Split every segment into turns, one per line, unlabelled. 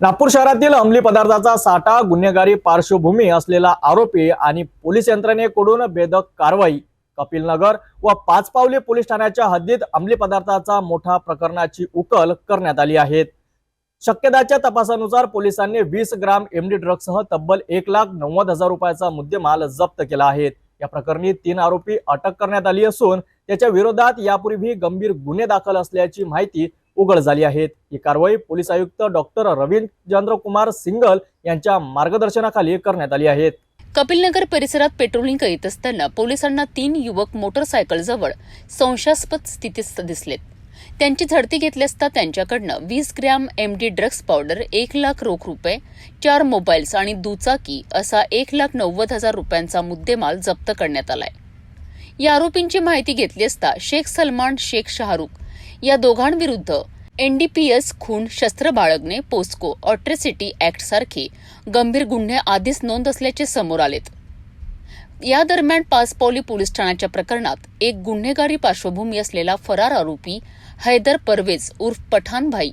नागपूर शहरातील अंमली पदार्थाचा साठा गुन्हेगारी पार्श्वभूमी असलेला आरोपी आणि पोलीस यंत्रणेकडून बेदक कारवाई. कपिलनगर व पाचपावली पोलीस ठाण्याच्या हद्दीत अंमली पदार्थाचा मोठा प्रकरणाची उकल करण्यात आली आहे. शक्यताच्या तपासानुसार पोलिसांनी वीस ग्राम एमडी ड्रग्ससह तब्बल एक लाख नव्वद हजार रुपयाचा मुद्देमाल जप्त केला आहे. या प्रकरणी तीन आरोपी अटक करण्यात आली असून त्याच्या विरोधात यापूर्वी गंभीर गुन्हे दाखल असल्याची माहिती उघड झाली आहेत. ही कारवाई पोलीस आयुक्त डॉक्टर रवींद्र कुमार सिंगल यांच्या मार्गदर्शनाखाली करण्यात आली आहे.
कपिलनगर परिसरात पेट्रोलिंग करीत असताना पोलिसांना तीन युवक मोटरसायकलजवळ संशयास्पद स्थितीत दिसलेत. त्यांची झडती घेतली असता त्यांच्याकडनं वीस ग्रॅम एमडी ड्रग्ज पावडर एक लाख रोख रुपये चार मोबाईल्स आणि दुचाकी असा एक लाख नव्वद हजार रुपयांचा मुद्देमाल जप्त करण्यात आलाय. या आरोपींची माहिती घेतली असता शेख सलमान शेख शाहरुख या दोघांविरुद्ध एनडीपीएस खून शस्त्र बाळगणे पोस्को ऑट्रेसिटी ऍक्ट सारखे गंभीर गुन्हे आधीच नोंद असल्याचे समोर आलेत. या दरम्यान पाचपावली पोलीस ठाण्याच्या प्रकरणात एक गुन्हेगारी पार्श्वभूमी असलेला फरार आरोपी हैदर परवेज उर्फ पठाणभाई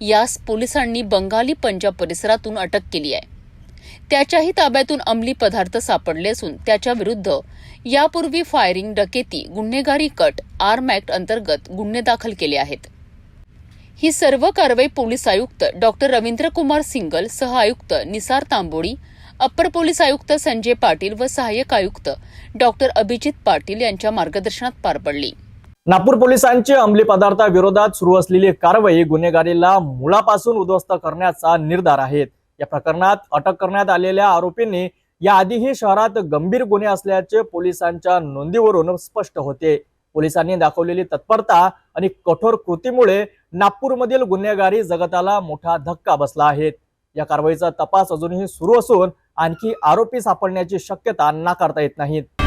यास पोलिसांनी बंगाली पंजाब परिसरातून अटक केली आहे. त्याच्याही ताब्यातून अंमली पदार्थ सापडले असून त्याच्या विरुद्ध यापूर्वी फायरिंग डकेती गुन्हेगारी कट आर्म ऍक्ट अंतर्गत गुन्हे दाखल केले आहेत. ही सर्व कारवाई पोलीस आयुक्त डॉक्टर रवींद्र कुमार सिंगल सह आयुक्त निसार तांबोळी अप्पर पोलीस आयुक्त संजय पाटील व सहाय्यक आयुक्त डॉक्टर अभिजित पाटील यांच्या मार्गदर्शनात पार पडली.
नागपूर पोलिसांची अंमली पदार्थाविरोधात सुरू असलेली कारवाई गुन्हेगारीला मुळापासून उद्ध्वस्त करण्याचा निर्धार आहे. या प्रकरणात अटक करण्यात आलेल्या आरोपींनी याआधीही शहरात गंभीर गुन्हे असल्याचे पोलिसांच्या नोंदीवरून स्पष्ट होते. पोलिसांनी दाखवलेली तत्परता आणि कठोर कृतीमुळे नागपूरमधील गुन्हेगारी जगताला मोठा धक्का बसला आहे. या कारवाईचा तपास अजूनही सुरू असून आणखी आरोपी सापडण्याची शक्यता नाकारता येत नाहीत.